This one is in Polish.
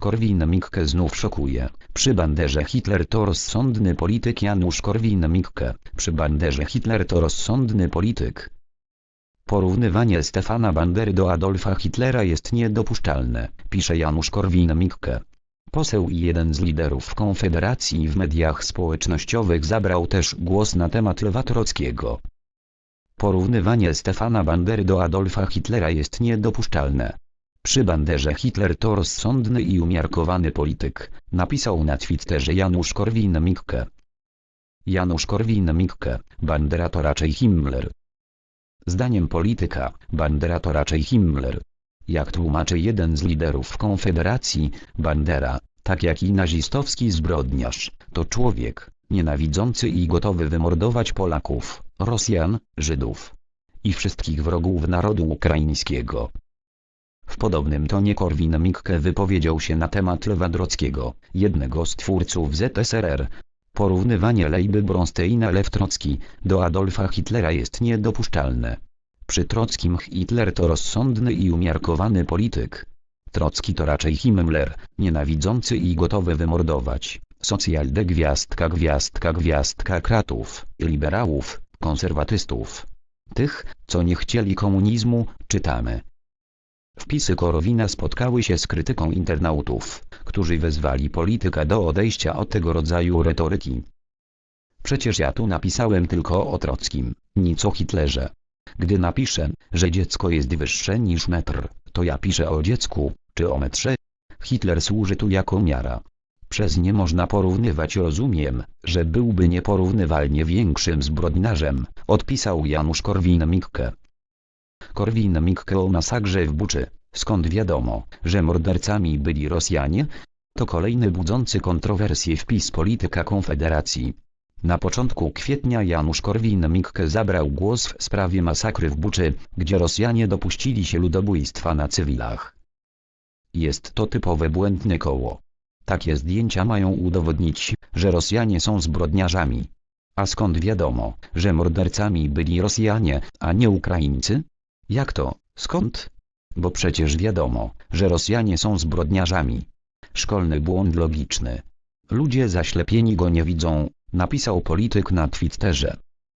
Korwin-Mikke znów szokuje. Przy banderze Hitler to rozsądny polityk Janusz Korwin-Mikke. Przy banderze Hitler to rozsądny polityk. Porównywanie Stefana Bandery do Adolfa Hitlera jest niedopuszczalne, pisze Janusz Korwin-Mikke. Poseł i jeden z liderów Konfederacji w mediach społecznościowych zabrał też głos na temat Lewa Trockiego. Porównywanie Stefana Bandery do Adolfa Hitlera jest niedopuszczalne. Przy Banderze Hitler to rozsądny i umiarkowany polityk, napisał na Twitterze Janusz Korwin-Mikke. Janusz Korwin-Mikke, Bandera to raczej Himmler. Zdaniem polityka, Bandera to raczej Himmler. Jak tłumaczy jeden z liderów Konfederacji, Bandera, tak jak i nazistowski zbrodniarz, to człowiek, nienawidzący i gotowy wymordować Polaków, Rosjan, Żydów i wszystkich wrogów narodu ukraińskiego. W podobnym tonie Korwin-Mikke wypowiedział się na temat Lewa Drockiego, jednego z twórców ZSRR. Porównywanie Lejby Bronsteina-Lew Trocki do Adolfa Hitlera jest niedopuszczalne. Przy Trockim Hitler to rozsądny i umiarkowany polityk. Trocki to raczej Himmler, nienawidzący i gotowy wymordować, socjalde gwiazdka gwiazdka gwiazdka kratów, liberałów, konserwatystów. Tych, co nie chcieli komunizmu, czytamy. Wpisy Korowina spotkały się z krytyką internautów, którzy wezwali polityka do odejścia od tego rodzaju retoryki. Przecież ja tu napisałem tylko o Trockim, nic o Hitlerze. Gdy napiszę, że dziecko jest wyższe niż metr, to ja piszę o dziecku, czy o metrze. Hitler służy tu jako miara. Przez nie można porównywać rozumiem, że byłby nieporównywalnie większym zbrodniarzem, odpisał Janusz Korwin-Mikke. Korwin-Mikke o masakrze w Buczy, skąd wiadomo, że mordercami byli Rosjanie? To kolejny budzący kontrowersje wpis polityka Konfederacji. Na początku kwietnia Janusz Korwin-Mikke zabrał głos w sprawie masakry w Buczy, gdzie Rosjanie dopuścili się ludobójstwa na cywilach. Jest to typowe błędne koło. Takie zdjęcia mają udowodnić, że Rosjanie są zbrodniarzami. A skąd wiadomo, że mordercami byli Rosjanie, a nie Ukraińcy? Jak to, skąd? Bo przecież wiadomo, że Rosjanie są zbrodniarzami. Szkolny błąd logiczny. Ludzie zaślepieni go nie widzą, napisał polityk na Twitterze.